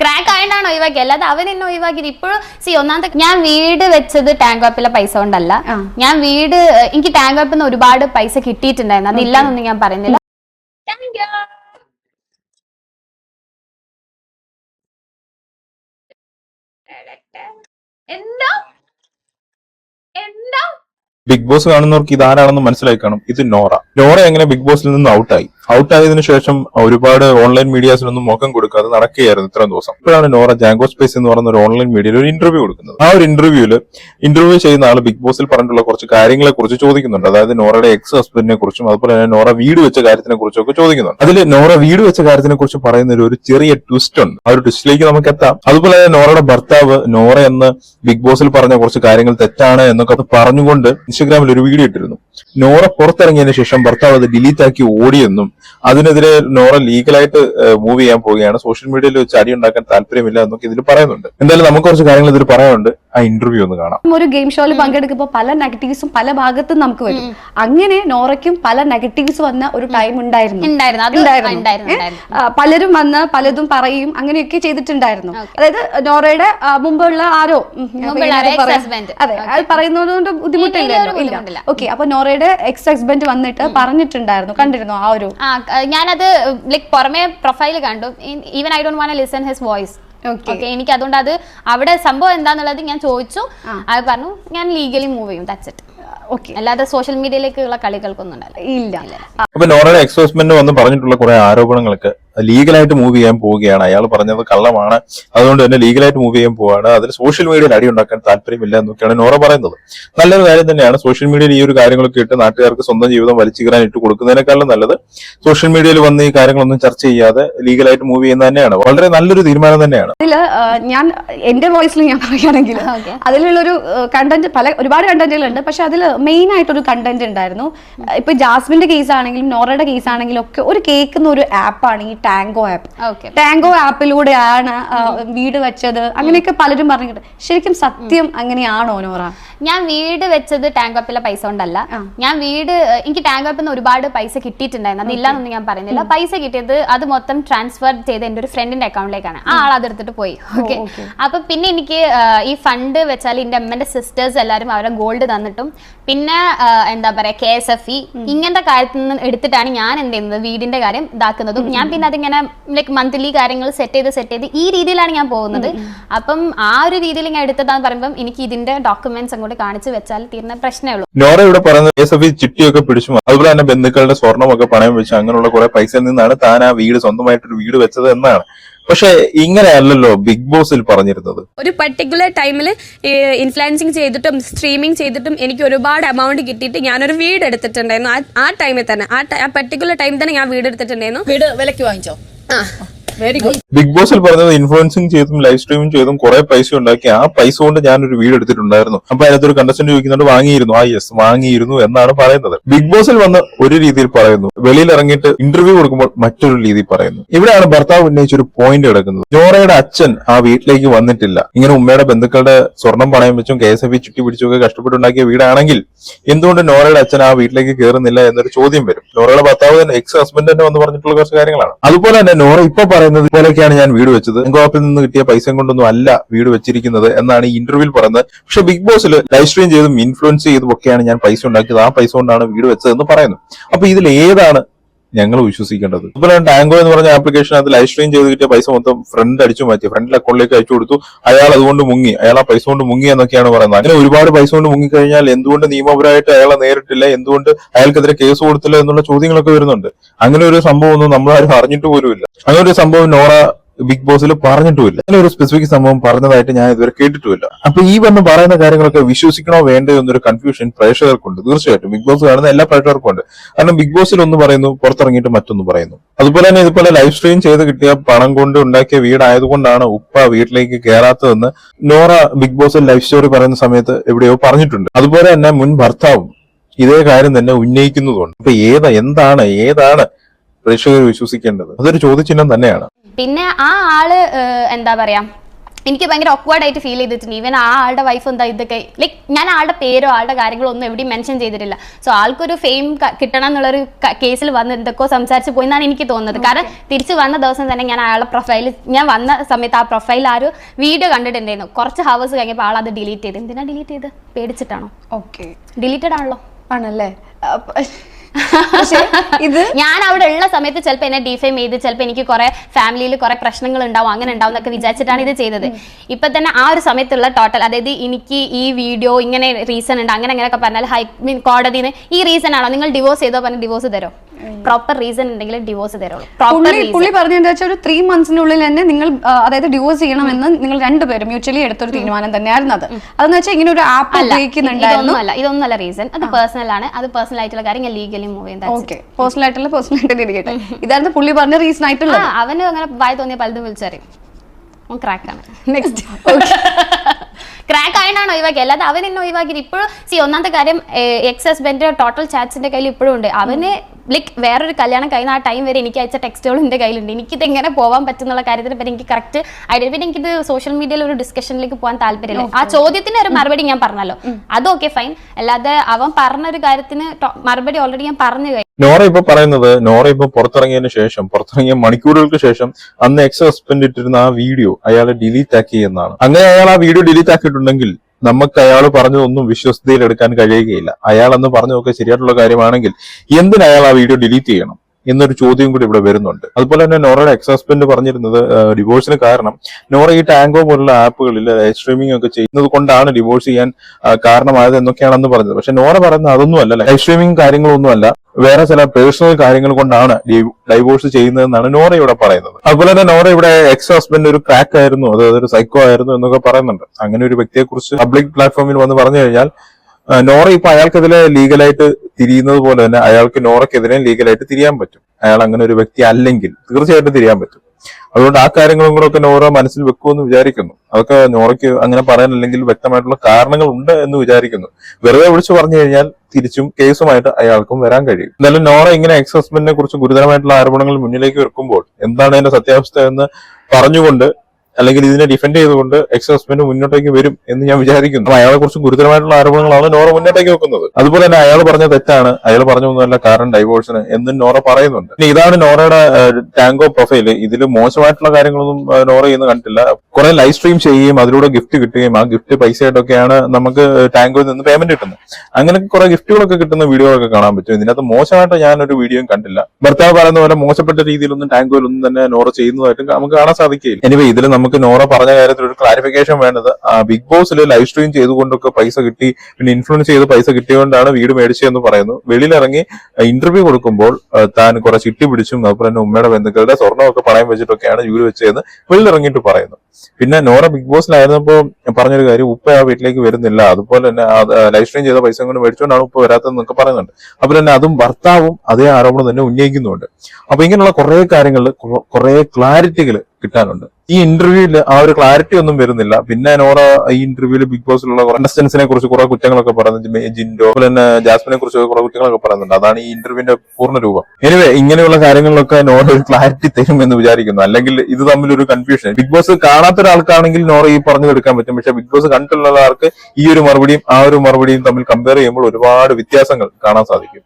Crack ആയിട്ടാണ് ഒഴിവാക്കി? അല്ലാതെ അവൻ എന്നെ ഒഴിവാക്കിയത്. ഇപ്പോഴും സി ഒന്നാമത്തെ ഞാൻ വീട് വെച്ചത് ടാങ്ക് വാപ്പിലെ പൈസ കൊണ്ടല്ല. ഞാൻ വീട് എനിക്ക് ടാങ്ക് വാപ്പിൽ നിന്ന് ഒരുപാട് പൈസ കിട്ടിയിട്ടുണ്ടായിരുന്നു. അതില്ലാന്നൊന്നും ഞാൻ പറയുന്നില്ല. എന്താ? എന്താ? ബിഗ് ബോസ് കാണുന്നവർക്ക് ഇതാരാണെന്ന് മനസ്സിലായി കാണും. ഇത് നോറ. നോറ എങ്ങനെ ബിഗ് ബോസിൽ നിന്ന് ഔട്ടായി ഔട്ടായതിനു ശേഷം ഒരുപാട് ഓൺലൈൻ മീഡിയാസിനൊന്നും മുഖം കൊടുക്കാതെ നടക്കുകയായിരുന്നു ഇത്രയും ദിവസം. ഇപ്പോഴാണ് നോറ ജാങ്കോ സ്പേസ് എന്ന് പറയുന്ന ഒരു ഓൺലൈൻ മീഡിയയിൽ ഒരു ഇന്റർവ്യൂ കൊടുക്കുന്നത്. ആ ഒരു ഇന്റർവ്യൂവിൽ ഇന്റർവ്യൂ ചെയ്യുന്ന ആൾ ബിഗ് ബോസിൽ പറഞ്ഞിട്ടുള്ള കുറച്ച് കാര്യങ്ങളെ കുറിച്ച് ചോദിക്കുന്നുണ്ട്. അതായത് നോറയുടെ എക്സ് ഹസ്ബൻഡിനെ കുറിച്ചും അതുപോലെ തന്നെ നോറ വീട് വെച്ച കാര്യത്തിനെ കുറിച്ചും ഒക്കെ ചോദിക്കുന്നുണ്ട്. അതിൽ നോറ വീട് വെച്ച കാര്യത്തിനെ കുറിച്ച് പറയുന്ന ഒരു ചെറിയ ട്വിസ്റ്റ് ഉണ്ട്. ആ ഒരു ട്വിസ്റ്റിലേക്ക് നമുക്ക് എത്താം. അതുപോലെ തന്നെ നോറയുടെ ഭർത്താവ് നോറ എന്ന് ബിഗ് ബോസിൽ പറഞ്ഞ കുറച്ച് കാര്യങ്ങൾ തെറ്റാണ് എന്നൊക്കെ പറഞ്ഞുകൊണ്ട് ഇൻസ്റ്റഗ്രാമിൽ ഒരു വീഡിയോ ഇട്ടിരുന്നു. നോറ പുറത്തിറങ്ങിയതിനു ശേഷം ഭർത്താവ് അത് ഡിലീറ്റ് ആക്കി ഓടിയെന്നും അതിനെതിരെ നോറ ലീഗലായിട്ട് മൂവ് ചെയ്യാൻ പോവുകയാണ്. സോഷ്യൽ മീഡിയയിൽ വെച്ച് അടി ഉണ്ടാക്കാൻ താല്പര്യമില്ല എന്നൊക്കെ ഇതിൽ പറയുന്നുണ്ട്. എന്തായാലും നമുക്ക് കുറച്ച് കാര്യങ്ങൾ ഇതിൽ പറയാനുണ്ട്. ആ ഇന്റർവ്യൂ ഒന്ന് കാണാം. ഒരു ഗെയിം ഷോയിൽ പങ്കെടുക്കുമ്പോൾ പല നെഗറ്റീവ്സും പല ഭാഗത്തും നമുക്ക് വരും. അങ്ങനെ നോറയ്ക്കും പല നെഗറ്റീവ്സ് വന്ന ഒരു ടൈം ഉണ്ടായിരുന്നു. പലരും വന്ന് പലതും പറയും അങ്ങനെയൊക്കെ ചെയ്തിട്ടുണ്ടായിരുന്നു. അതായത് നോറയുടെ മുമ്പുള്ള ആരോ. അതെ അത് പറയുന്നത് കൊണ്ട് ബുദ്ധിമുട്ടില്ലല്ലോ ഒരു ഇല്ല. ബുദ്ധിമുട്ടില്ല. ഓക്കെ അപ്പൊ നോറയുടെ എക്സ് ഹസ്ബൻഡ് വന്നിട്ട് പറഞ്ഞിട്ടുണ്ടായിരുന്നു. കണ്ടിരുന്നു ആ ഒരു? ഞാനത് ലൈക് പുറമെ പ്രൊഫൈൽ കണ്ടു. Even I don't want listen his voice. Okay എനിക്ക് അതുകൊണ്ട് അത് അവിടെ സംഭവം എന്താന്നുള്ളത് ഞാൻ ചോദിച്ചു. അത് പറഞ്ഞു ഞാൻ ലീഗലി മൂവ് ചെയ്യും ദാറ്റ്സ് ഇറ്റ് ഓക്കെ അല്ലാതെ സോഷ്യൽ മീഡിയയിലേക്കുള്ള കളികൾക്കൊന്നും ഇല്ല. അപ്പൊ നോറയുടെ എക്സ് ഹസ്ബൻഡ് വന്ന് പറഞ്ഞിട്ടുള്ള കുറെ ആരോപണങ്ങൾക്ക് ലീഗലായിട്ട് മൂവ് ചെയ്യാൻ പോവുകയാണ്. അയാൾ പറഞ്ഞത് കള്ളമാണ്. അതുകൊണ്ട് തന്നെ ലീഗലായിട്ട് മൂവ് ചെയ്യാൻ പോവാണ്. അതിൽ സോഷ്യൽ മീഡിയയിൽ അടി ഉണ്ടാക്കാൻ താല്പര്യമില്ല എന്നൊക്കെയാണ് നോറ പറയുന്നത്. നല്ലൊരു കാര്യം തന്നെയാണ്. സോഷ്യൽ മീഡിയയിൽ ഈ ഒരു കാര്യങ്ങളൊക്കെ ഇട്ട് നാട്ടുകാർക്ക് സ്വന്തം ജീവിതം വലിച്ചുകീറാൻ ഇട്ട് കൊടുക്കുന്നതിനേക്കാളും നല്ലത് സോഷ്യൽ മീഡിയയിൽ വന്ന് ഈ കാര്യങ്ങളൊന്നും ചർച്ച ചെയ്യാതെ ലീഗലായിട്ട് മൂവ് ചെയ്യുന്നത് തന്നെയാണ്. വളരെ നല്ലൊരു തീരുമാനം തന്നെയാണ്. അതിൽ ഞാൻ എന്റെ വോയിസിൽ ഞാൻ പറയുകയാണെങ്കിൽ അതിലുള്ള അതിലുള്ളൊരു കണ്ടന്റ് പല ഒരുപാട് കണ്ടന്റുകളുണ്ട് പക്ഷെ അതിൽ മെയിൻ ആയിട്ടൊരു കണ്ടന്റ് ഉണ്ടായിരുന്നു. ഇപ്പൊ ജാസ്മിന്റെ കേസ് ആണെങ്കിലും നോറയുടെ കേസ് ആണെങ്കിലും ഒക്കെ ഒരു കേൾക്കുന്ന ഒരു ആപ്പാണ് ഈ ടാങ്കോ ആപ്പ് ടാങ്കോ ആപ്പിലൂടെയാണ് വീട് വെച്ചത്. അങ്ങനെയൊക്കെ പലരും പറഞ്ഞിട്ട് ശരിക്കും സത്യം അങ്ങനെയാണോ നോറ? ഞാൻ വീട് വെച്ചത് ടാങ്കോ ആപ്പിലെ പൈസ കൊണ്ടല്ല. ഞാൻ വീട് എനിക്ക് ടാങ്കോ ആപ്പിൽ നിന്ന് ഒരുപാട് പൈസ കിട്ടിയിട്ടുണ്ടായിരുന്നു. അതില്ലാന്നൊന്നും ഞാൻ പറയുന്നില്ല. പൈസ കിട്ടിയത് അത് മൊത്തം ട്രാൻസ്ഫർ ചെയ്ത് എന്റെ ഒരു ഫ്രണ്ടിന്റെ അക്കൗണ്ടിലേക്കാണ് ആ ആൾ അതെടുത്തിട്ട് പോയി. ഓക്കെ അപ്പൊ പിന്നെ എനിക്ക് ഈ ഫണ്ട് വെച്ചാൽ എന്റെ അമ്മന്റെ സിസ്റ്റേഴ്സ് എല്ലാരും അവരെ ഗോൾഡ് തന്നിട്ടും പിന്നെ എന്താ പറയാ കെ എസ് എഫ് ഇ ഇങ്ങനത്തെ കാര്യത്തിൽ നിന്ന് എടുത്തിട്ടാണ് ഞാൻ എന്ത് ചെയ്യുന്നത്? വീടിന്റെ കാര്യം ഇതാക്കുന്നതും. ഞാൻ പിന്നെ അതിങ്ങനെ ലൈക്ക് മന്ത്ലി കാര്യങ്ങൾ സെറ്റ് ചെയ്ത് സെറ്റ് ചെയ്ത് ഈ രീതിയിലാണ് ഞാൻ പോകുന്നത്. അപ്പം ആ ഒരു രീതിയിൽ ഞാൻ എടുത്തതാന്ന് പറയുമ്പോൾ എനിക്ക് ഇതിന്റെ ഡോക്യുമെന്റ്സ് അങ്ങോട്ട് കാണിച്ചു വെച്ചാൽ തീർന്ന പ്രശ്നമേ ഉള്ളൂ. നോറ ഇവിടെ പറയുന്നത് എസ് എഫ് ചിട്ടിയൊക്കെ പിടിച്ചു അതുപോലെ തന്നെ ബന്ധുക്കളുടെ സ്വർണമൊക്കെ പണയം വെച്ച് അങ്ങനെയുള്ള കുറെ പൈസയിൽ നിന്നാണ് താൻ ആ വീട് സ്വന്തമായിട്ട് ഒരു വീട് വെച്ചത് എന്നാണ്. പക്ഷെ ഇങ്ങനെയല്ലല്ലോ ബിഗ് ബോസിൽ പറഞ്ഞിരുന്നത്. ഒരു പർട്ടിക്കുലർ ടൈമിൽ ഇൻഫ്ലുവൻസിങ് ചെയ്തിട്ടും സ്ട്രീമിംഗ് ചെയ്തിട്ടും എനിക്ക് ഒരുപാട് എമൗണ്ട് കിട്ടിയിട്ട് ഞാനൊരു വീട് എടുത്തിട്ടുണ്ടായിരുന്നു. ആ- ആ ടൈമിൽ തന്നെ ആ ആ പർട്ടിക്കുലർ ടൈം തന്നെ ഞാൻ വീട് എടുത്തിട്ടുണ്ടായിരുന്നു. വീട് വിലക്ക് വാങ്ങിച്ചോ? വെരി ഗുഡ് ബിഗ് ബോസിൽ പറഞ്ഞത് ഇൻഫ്ലുവൻസിങ് ചെയ്തും ലൈവ് സ്ട്രീമിംഗ് ചെയ്തും കുറെ പൈസ ഉണ്ടാക്കി ആ പൈസ കൊണ്ട് ഞാൻ ഒരു വീട് എടുത്തിട്ടുണ്ടായിരുന്നു. അപ്പൊ അതിനകത്തൊരു കണ്ടസ്റ്റന്റ് ചോദിക്കുന്നുണ്ട് വാങ്ങിയിരുന്നു? ആ യെസ് വാങ്ങിയിരുന്നു എന്നാണ് പറയുന്നത്. ബിഗ് ബോസിൽ വന്ന് ഒരു രീതിയിൽ പറയുന്നു. വെളിയിൽ ഇറങ്ങിയിട്ട് ഇന്റർവ്യൂ കൊടുക്കുമ്പോൾ മറ്റൊരു രീതിയിൽ പറയുന്നു. ഇവിടെയാണ് ഭർത്താവ് ഉന്നയിച്ച ഒരു പോയിന്റ് കിടക്കുന്നത്. ജോറയുടെ അച്ഛൻ ആ വീട്ടിലേക്ക് വന്നിട്ടില്ല. ഇങ്ങനെ ഉമ്മയുടെ ബന്ധുക്കളുടെ സ്വർണം പണയം വെച്ചും കെ എസ് എഫ് ചുറ്റി പിടിച്ചൊക്കെ കഷ്ടപ്പെട്ടുണ്ടാക്കിയ വീടാണെങ്കിൽ എന്തുകൊണ്ട് നോറയുടെ അച്ഛൻ ആ വീട്ടിലേക്ക് കയറുന്നില്ല എന്നൊരു ചോദ്യം വരും. നോറയുടെ ഭർത്താവ് തന്നെ എക്സ് ഹസ്ബൻഡ് തന്നെ വന്ന് പറഞ്ഞിട്ടുള്ള കുറച്ച് കാര്യങ്ങളാണ്. അതുപോലെ തന്നെ നോറ ഇപ്പൊ പറയുന്നത് ഇതുപോലെയൊക്കെയാണ് ഞാൻ വീട് വെച്ചത്. ഗോപ്പിൽ നിന്ന് കിട്ടിയ പൈസ കൊണ്ടൊന്നും അല്ല വീട് വെച്ചിരിക്കുന്നത് എന്നാണ് ഈ ഇന്റർവ്യൂവിൽ പറയുന്നത്. പക്ഷെ ബിഗ് ബോസിൽ ലൈവ് സ്ട്രീം ചെയ്തും ഇൻഫ്ലുവൻസ് ചെയ്തും ഒക്കെയാണ് ഞാൻ പൈസ ഉണ്ടാക്കിയത്. ആ പൈസ കൊണ്ടാണ് വീട് വെച്ചതെന്ന് പറയുന്നു അപ്പൊ ഇതിൽ ഏതാണ് ഞങ്ങൾ വിശ്വസിക്കേണ്ടത്. അതുപോലെ ടാങ്കോ എന്ന് പറഞ്ഞ ആപ്ലിക്കേഷൻ അത് ലൈവ് സ്ട്രീം ചെയ്ത് കിട്ടിയ പൈസ മൊത്തം ഫ്രണ്ട് അടിച്ചു മാറ്റി. ഫ്രണ്ടിലെ അക്കൗണ്ടിലേക്ക് അയച്ചു കൊടുത്തു. അയാൾ അതുകൊണ്ട് മുങ്ങി. അയാൾ ആ പൈസ കൊണ്ട് മുങ്ങി എന്നൊക്കെയാണ് പറയുന്നത്. അങ്ങനെ ഒരുപാട് പൈസ കൊണ്ട് മുങ്ങി കഴിഞ്ഞാൽ എന്തുകൊണ്ട് നിയമപരമായിട്ട് അയാളെ നേരിട്ടില്ല? എന്തുകൊണ്ട് അയാൾക്കെതിരെ കേസ് കൊടുത്തില്ല എന്നുള്ള ചോദ്യങ്ങളൊക്കെ വരുന്നുണ്ട്. അങ്ങനെ ഒരു സംഭവം ഒന്നും നമ്മളാരും അറിഞ്ഞിട്ട് പോലുമില്ല. അങ്ങനെ ഒരു സംഭവം നോറ ബിഗ് ബോസിൽ പറഞ്ഞിട്ടുമില്ല. അങ്ങനെ ഒരു സ്പെസിഫിക് സംഭവം പറഞ്ഞതായിട്ട് ഞാൻ ഇതുവരെ കേട്ടിട്ടുമില്ല. അപ്പൊ ഈ വന്ന് പറയുന്ന കാര്യങ്ങളൊക്കെ വിശ്വസിക്കണോ വേണ്ടോ എന്നൊരു കൺഫ്യൂഷൻ പ്രേക്ഷകർക്കുണ്ട്. തീർച്ചയായിട്ടും. ബിഗ് ബോസ് കാണുന്ന എല്ലാ പ്രേക്ഷകർക്കും ഉണ്ട് കാരണം ബിഗ് ബോസിൽ ഒന്ന് പറയുന്നു പുറത്തിറങ്ങിയിട്ട് മറ്റൊന്ന് പറയുന്നു. അതുപോലെ തന്നെ ഇതുപോലെ ലൈവ് സ്ട്രീം ചെയ്ത് കിട്ടിയ പണം കൊണ്ട് ഉണ്ടാക്കിയ വീടായതുകൊണ്ടാണ് ഉപ്പ വീട്ടിലേക്ക് കയറാത്തതെന്ന് നോറ ബിഗ് ബോസിൽ ലൈവ് സ്റ്റോറി പറയുന്ന സമയത്ത് എവിടെയോ പറഞ്ഞിട്ടുണ്ട്. അതുപോലെ തന്നെ മുൻ ഭർത്താവും ഇതേ കാര്യം തന്നെ ഉന്നയിക്കുന്നതുകൊണ്ട്. അപ്പൊ ഏതാ എന്താണ് ഏതാണ് പ്രേക്ഷകർ വിശ്വസിക്കേണ്ടത്? അതൊരു ചോദ്യചിഹ്നം തന്നെയാണ്. പിന്നെ ആ ആൾ എന്താ പറയാ എനിക്ക് ഭയങ്കര ഒക്വേർഡായിട്ട് ആയിട്ട് ഫീൽ ചെയ്തിട്ടുണ്ട്. ഈവൻ ആ ആളുടെ വൈഫ് എന്താ ഇതൊക്കെ ലൈക്ക് ഞാൻ ആളുടെ പേരോ ആളുടെ കാര്യങ്ങളോ ഒന്നും എവിടെയും മെൻഷൻ ചെയ്തിട്ടില്ല. സോ ആൾക്കൊരു ഫെയിം കിട്ടണം എന്നുള്ളൊരു കേസിൽ വന്ന് എന്തൊക്കെയോ സംസാരിച്ച് പോയി എന്നാണ് എനിക്ക് തോന്നുന്നത്. കാരണം തിരിച്ചു വന്ന ദിവസം തന്നെ ഞാൻ അയാളുടെ പ്രൊഫൈൽ ഞാൻ വന്ന സമയത്ത് ആ പ്രൊഫൈൽ ആ ഒരു വീഡിയോ കണ്ടിട്ടുണ്ടായിരുന്നു കുറച്ച് ഹവേഴ്സ് കഴിഞ്ഞപ്പോൾ ആൾ അത് ഡിലീറ്റ് ചെയ്ത്. എന്തിനാ ഡിലീറ്റ് ചെയ്ത്? പേടിച്ചിട്ടാണോ? ഓക്കെ ഡിലീറ്റഡ് ആണല്ലോ. ആണല്ലേ? ഇത് ഞാൻ അവിടെ ഉള്ള സമയത്ത് ചിലപ്പോൾ എന്നെ ഡിഫൈം ചെയ്ത് ചിലപ്പോൾ എനിക്ക് കുറെ ഫാമിലിയിൽ കുറെ പ്രശ്നങ്ങൾ ഉണ്ടാവും അങ്ങനെ ഉണ്ടാവും എന്നൊക്കെ വിചാരിച്ചിട്ടാണ് ഇത് ചെയ്തത്. ഇപ്പൊ തന്നെ ആ ഒരു സമയത്തുള്ള ടോട്ടൽ അതായത് എനിക്ക് ഈ വീഡിയോ ഇങ്ങനെ റീസൺ ഉണ്ട് അങ്ങനെ അങ്ങനെയൊക്കെ പറഞ്ഞാൽ ഹൈ മീൻ കോടതിന്ന് ഈ റീസൺ ആണോ? നിങ്ങൾ ഡിവോഴ്സ് ചെയ്തോ പറഞ്ഞ് ഡിവോഴ്സ് തരോ? പ്രോപ്പർ റീസൺ ഉണ്ടെങ്കിൽ ഡിവോഴ്സ് തരുള്ളൂ. പുള്ളി പറഞ്ഞ വെച്ചാൽ ഒരു ത്രീ മന്ത്സിനുള്ളിൽ തന്നെ നിങ്ങൾ അതായത് ഡിവോഴ്സ് ചെയ്യണമെന്ന് നിങ്ങൾ രണ്ടുപേരും മ്യൂച്വലി എടുത്തൊരു തീരുമാനം തന്നെയായിരുന്നു അത്. അതെന്ന് വെച്ചാൽ ഇങ്ങനെ ഒരു ആപ്പ് ഉപയോഗിക്കുന്നുണ്ടായിരുന്നു. ഇതൊന്നും അല്ല റീസൺ അത് പേഴ്സണൽ ആണ്. അത് പേഴ്സണൽ ആയിട്ടുള്ള കാര്യം ഞാൻ ലീഗലി മൂവ് ചെയ്യുന്നത് ഓക്കെ പേഴ്സണൽ ആയിട്ടുള്ള പേഴ്സണൽ ആയിട്ട് ഇരിക്കട്ടെ. ഇതായിരുന്നു പുള്ളി പറഞ്ഞ റീസൺ ആയിട്ടുള്ള അവന് അങ്ങനെ വായി തോന്നിയ പലതും വിളിച്ചറിയും. ക്രാക്ക് ആണ്. നെക്സ്റ്റ് ക്രാക്ക് ആയിട്ടാണ് ഒഴിവാക്കി. അല്ലാതെ അവൻ എന്നെ ഒഴിവാക്കി ഇപ്പോഴും സി ഒന്നാമത്തെ കാര്യം എക്സ് ഹസ്ബൻഡ് ടോട്ടൽ ചാറ്റ്സിന്റെ കയ്യിൽ ഇപ്പോഴും ഉണ്ട്. അവന് ലൈക്ക് വേറൊരു കല്യാണം കഴിഞ്ഞ ആ ടൈം വരെ എനിക്ക് അയച്ച ടെക്സ്റ്റുകളും എന്റെ കയ്യിലുണ്ട്. എനിക്കിത് എങ്ങനെ പോകാൻ പറ്റുന്നുള്ള കാര്യത്തിനെ പറ്റി എനിക്ക് കറക്റ്റ് ഐഡിയ പിന്നെ എനിക്കിത് സോഷ്യൽ മീഡിയയിൽ ഒരു ഡിസ്കഷനിലേക്ക് പോകാൻ താല്പര്യമില്ല. ആ ചോദ്യത്തിന് ഒരു മറുപടി ഞാൻ പറഞ്ഞല്ലോ. അത് ഓക്കെ ഫൈൻ അല്ലാതെ അവൻ പറഞ്ഞ ഒരു കാര്യത്തിന് മറുപടി ഓൾറെഡി ഞാൻ പറഞ്ഞു നോറ ഇപ്പൊ പറയുന്നത് നോറ ഇപ്പൊ പുറത്തിറങ്ങിയതിനു ശേഷം പുറത്തിറങ്ങിയ മണിക്കൂറുകൾക്ക് ശേഷം അന്ന് എക്സ് ഹസ്ബൻഡ് ഇട്ടിരുന്ന ആ വീഡിയോ അയാൾ ഡിലീറ്റ് ആക്കി എന്നാണ്. അങ്ങനെ അയാൾ ആ വീഡിയോ ഡിലീറ്റ് ആക്കിയിട്ടുണ്ടെങ്കിൽ നമുക്ക് അയാൾ പറഞ്ഞതൊന്നും വിശ്വസ്തയിൽ എടുക്കാൻ കഴിയുകയില്ല. അയാൾ അന്ന് പറഞ്ഞതൊക്കെ ശരിയായിട്ടുള്ള കാര്യമാണെങ്കിൽ എന്തിന് അയാൾ ആ വീഡിയോ ഡിലീറ്റ് ചെയ്യണം എന്നൊരു ചോദ്യം കൂടി ഇവിടെ വരുന്നുണ്ട്. അതുപോലെ തന്നെ നോറയുടെ എക്സ് ഹസ്ബൻഡ് പറഞ്ഞിരുന്നത് ഡിവോഴ്സിന് കാരണം നോറ ഈ ടാങ്കോ പോലുള്ള ആപ്പുകളിൽ സ്ട്രീമിംഗ് ഒക്കെ ചെയ്യുന്നത് കൊണ്ടാണ് ഡിവോഴ്സ് ചെയ്യാൻ കാരണമായത് എന്നൊക്കെയാണെന്ന് പറഞ്ഞത്. പക്ഷെ നോറ പറയുന്നത് അതൊന്നുമല്ല. ലൈവ് സ്ട്രീമിംഗ് കാര്യങ്ങളൊന്നുമല്ല. വേറെ ചില പേഴ്സണൽ കാര്യങ്ങൾ കൊണ്ടാണ് ഡൈവോഴ്സ് ചെയ്യുന്നതെന്നാണ് നോറ ഇവിടെ പറയുന്നത്. അതുപോലെ തന്നെ നോറ ഇവിടെ എക്സ് ഹസ്ബൻഡ് ഒരു ക്രാക്ക് ആയിരുന്നു. അതായത് ഒരു സൈക്കോ ആയിരുന്നു എന്നൊക്കെ പറയുന്നുണ്ട്. അങ്ങനെ ഒരു വ്യക്തിയെ കുറിച്ച് പബ്ലിക് പ്ലാറ്റ്ഫോമിൽ വന്ന് പറഞ്ഞു കഴിഞ്ഞാൽ നോറ ഇപ്പൊ അയാൾക്കെതിരെ ലീഗലായിട്ട് തിരിയുന്നത് പോലെ തന്നെ അയാൾക്ക് നോറയ്ക്കെതിരെ ലീഗലായിട്ട് തിരിയാൻ പറ്റും. അയാൾ അങ്ങനെ ഒരു വ്യക്തി അല്ലെങ്കിൽ തീർച്ചയായിട്ടും തിരിയാൻ പറ്റും. അതുകൊണ്ട് ആ കാര്യങ്ങളും കൂടെ ഒക്കെ നോറ മനസ്സിൽ വെക്കുമെന്ന് വിചാരിക്കുന്നു. അതൊക്കെ നോറയ്ക്ക് അങ്ങനെ പറയാനല്ലെങ്കിൽ വ്യക്തമായിട്ടുള്ള കാരണങ്ങൾ ഉണ്ട് എന്ന് വിചാരിക്കുന്നു. വെറുതെ വിളിച്ചു പറഞ്ഞു കഴിഞ്ഞാൽ തിരിച്ചും കേസുമായിട്ട് അയാൾക്കും വരാൻ കഴിയും. എന്നാലും നോറ ഇങ്ങനെ എക്സ് ഹസ്ബൻഡിനെ കുറിച്ച് ഗുരുതരമായിട്ടുള്ള ആരോപണങ്ങൾ മുന്നിലേക്ക് വെക്കുമ്പോൾ എന്താണ് അതിന്റെ സത്യാവസ്ഥ എന്ന് പറഞ്ഞുകൊണ്ട് അല്ലെങ്കിൽ ഇതിനെ ഡിഫെൻഡ് ചെയ്തുകൊണ്ട് എക്സ് ഹസ്ബൻഡ് മുന്നോട്ടേക്ക് വരും എന്ന് ഞാൻ വിചാരിക്കുന്നു. അയാളെ കുറിച്ച് ഗുരുതരമായിട്ടുള്ള ആരോപണങ്ങളാണ് നോറ മുന്നോട്ടേക്ക് വെക്കുന്നത്. അതുപോലെ തന്നെ അയാൾ പറഞ്ഞ തെറ്റാണ്. അയാൾ പറഞ്ഞൊന്നുമല്ല കാരണം ഡൈവോഴ്സിന് എന്നും നോറ പറയുന്നുണ്ട്. ഇനി ഇതാണ് നോറയുടെ ടാങ്കോ പ്രൊഫൈൽ ഇതിൽ മോശമായിട്ടുള്ള കാര്യങ്ങളൊന്നും നോറ ചെയ്യുന്ന കണ്ടില്ല കുറെ ലൈവ് സ്ട്രീം ചെയ്യുകയും അതിലൂടെ ഗിഫ്റ്റ് കിട്ടുകയും ആ ഗിഫ്റ്റ് പൈസ ആയിട്ടൊക്കെയാണ് നമുക്ക് ടാങ്കോയിൽ നിന്ന് പേയ്മെന്റ് കിട്ടുന്നത്. അങ്ങനെ കുറെ ഗിഫ്റ്റുകളൊക്കെ കിട്ടുന്ന വീഡിയോകളൊക്കെ കാണാൻ പറ്റും. ഇതിനകത്ത് മോശമായിട്ട് ഞാനൊരു വീഡിയോയും കണ്ടില്ല. ഭർത്താവ് പറയുന്ന പോലെ മോശപ്പെട്ട രീതിയിലൊന്നും ടാങ്കോയിൽ ഒന്നും തന്നെ നോറ ചെയ്യുന്നതായിട്ട് നമുക്ക് കാണാൻ സാധിക്കില്ല എനിവേ ഇതിൽ നമുക്ക് നോറ പറഞ്ഞ കാര്യത്തിൽ ഒരു ക്ലാരിഫിക്കേഷൻ വേണ്ടത്. ബിഗ് ബോസിൽ ലൈവ് സ്ട്രീം ചെയ്തുകൊണ്ടൊക്കെ പൈസ കിട്ടി പിന്നെ ഇൻഫ്ലുവൻസ് ചെയ്ത് പൈസ കിട്ടിയതുകൊണ്ടാണ് വീട് മേടിച്ചതെന്ന് പറയുന്നു. വെളിയിലിറങ്ങി ഇന്റർവ്യൂ കൊടുക്കുമ്പോൾ താൻ കുറെ ചിട്ടി പിടിച്ചും അതുപോലെ തന്നെ ഉമ്മയുടെ ബന്ധുക്കളുടെ സ്വർണമൊക്കെ പണയം വെച്ചിട്ടൊക്കെയാണ് വീട് വെച്ചതെന്ന് വെളിയിലിറങ്ങിയിട്ട് പറയുന്നു. പിന്നെ നോറ ബിഗ് ബോസിലായിരുന്നപ്പോൾ പറഞ്ഞൊരു കാര്യം ഉപ്പ ആ വീട്ടിലേക്ക് വരുന്നില്ല. അതുപോലെ തന്നെ ലൈവ് സ്ട്രീം ചെയ്ത പൈസ കൊണ്ട് മേടിച്ചുകൊണ്ടാണ് ഉപ്പ വരാത്തതെന്നൊക്കെ പറയുന്നുണ്ട്. അതുപോലെ തന്നെ അതും ഭർത്താവും അതേ ആരോപണം തന്നെ ഉന്നയിക്കുന്നുണ്ട് അപ്പൊ ഇങ്ങനെയുള്ള കുറെ കാര്യങ്ങളിൽ കുറെ ക്ലാരിറ്റികൾ കിട്ടാനുണ്ട്. ഈ ഇന്റർവ്യൂവിൽ ആ ഒരു ക്ലാരിറ്റി ഒന്നും വരുന്നില്ല. പിന്നെ നോറ ഈ ഇന്റർവ്യൂവിൽ ബിഗ് ബോസിലുള്ള കണ്ടസ്റ്റൻസിനെ കുറിച്ച് കുറെ കുറ്റങ്ങളൊക്കെ പറയുന്നുണ്ട്. ജിൻഡോ അതുപോലെ തന്നെ ജാസ്മിനെ കുറിച്ച് കുറെ കുറ്റങ്ങളൊക്കെ പറയുന്നുണ്ട്. അതാണ് ഈ ഇന്റർവ്യൂവിന്റെ പൂർണ രൂപം. എനിവേ ഇങ്ങനെയുള്ള കാര്യങ്ങളിലൊക്കെ നോറ ഒരു ക്ലാരിറ്റി തരും എന്ന് വിചാരിക്കുന്നു. അല്ലെങ്കിൽ ഇത് തമ്മിൽ ഒരു കൺഫ്യൂഷൻ ബിഗ് ബോസ് കാണാത്ത ഒരാൾക്കാണെങ്കിൽ നോറ ഈ പറഞ്ഞു എടുക്കാൻ പറ്റും. പക്ഷെ ബിഗ് ബോസ് കണ്ടിട്ടുള്ള ആൾക്ക് ഈ ഒരു മറുപടിയും ആ ഒരു മറുപടിയും തമ്മിൽ കമ്പയർ ചെയ്യുമ്പോൾ ഒരുപാട് വ്യത്യാസങ്ങൾ കാണാൻ സാധിക്കും.